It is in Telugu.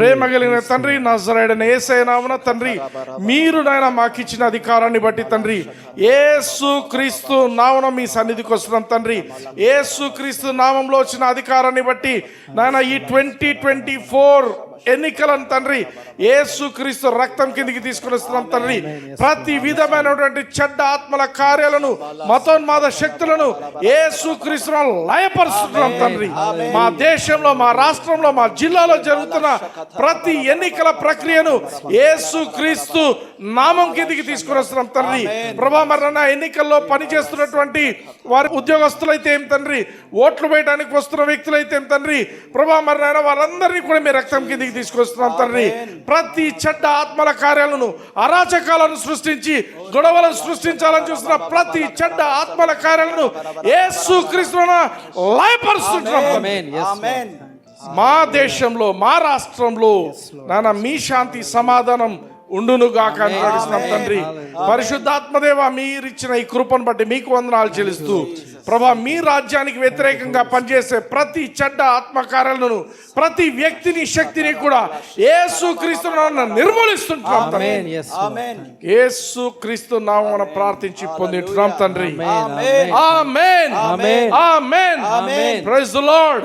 ప్రేమ కలిగిన తండ్రి నజరైడన ఏసై నామన తండ్రి మీరు నాయన మాకు ఇచ్చిన అధికారాన్ని బట్టి తండ్రి ఏసు క్రీస్తు నామన మీ సన్నిధికి వస్తున్నాం తండ్రి. ఏసు క్రీస్తు నామంలో వచ్చిన అధికారాన్ని బట్టి నాయన ఈ ట్వంటీ ట్వంటీ ఫోర్ ఎన్నికలను తండ్రి ఏసుక్రీస్తు రక్తం కిందికి తీసుకుని వస్తున్నాం తండ్రి. ప్రతి విధమైనటువంటి చెడ్డ ఆత్మల కార్యాలను మతోన్మాద శక్తులను ఏసుక్రీస్తు లయపరుస్తున్నాం తండ్రి. మా దేశంలో మా రాష్ట్రంలో మా జిల్లాలో జరుగుతున్న ప్రతి ఎన్నికల ప్రక్రియను ఏసుక్రీస్తు నామం కిందికి తీసుకుని వస్తున్నాం తండ్రి. ప్రభా మరణ ఎన్నికల్లో పనిచేస్తున్నటువంటి వారి ఉద్యోగస్తులైతే ఏం తండ్రి? ఓట్లు వేయడానికి వస్తున్న వ్యక్తులైతే ఏం తండ్రి? ప్రభా మరణ వారందరినీ కూడా మీ రక్తం కిందికి తీసుకొస్తున్నాం తండ్రి. ప్రతి చెడ్డ ఆత్మల కార్యాలను అరాచకాలను సృష్టించి గొడవలను సృష్టించాలని చూస్తున్న ప్రతి చెడ్డ ఆత్మల కార్యాలను యేసు క్రీస్తున లయపరుస్తుంటున్నాం మా దేశంలో మా రాష్ట్రంలో నాన్న మీ శాంతి సమాధానం ఉండునుగాక అని నడుస్తున్నాం తండ్రి. పరిశుద్ధాత్మదేవ మీరిచ్చిన ఈ కృపను బట్టి మీకు వందనాలు చెల్లిస్తూ ప్రభా మీ రాజ్యానికి వ్యతిరేకంగా పనిచేసే ప్రతి చెడ్డ ఆత్మకార్యాలను ప్రతి వ్యక్తిని శక్తిని కూడా యేసు క్రీస్తు నిర్మూలిస్తుంటున్నాం క్రీస్తు నామమున ప్రార్థించి పొందింటున్నాం తండ్రి. Amen. Amen Amen. Praise the Lord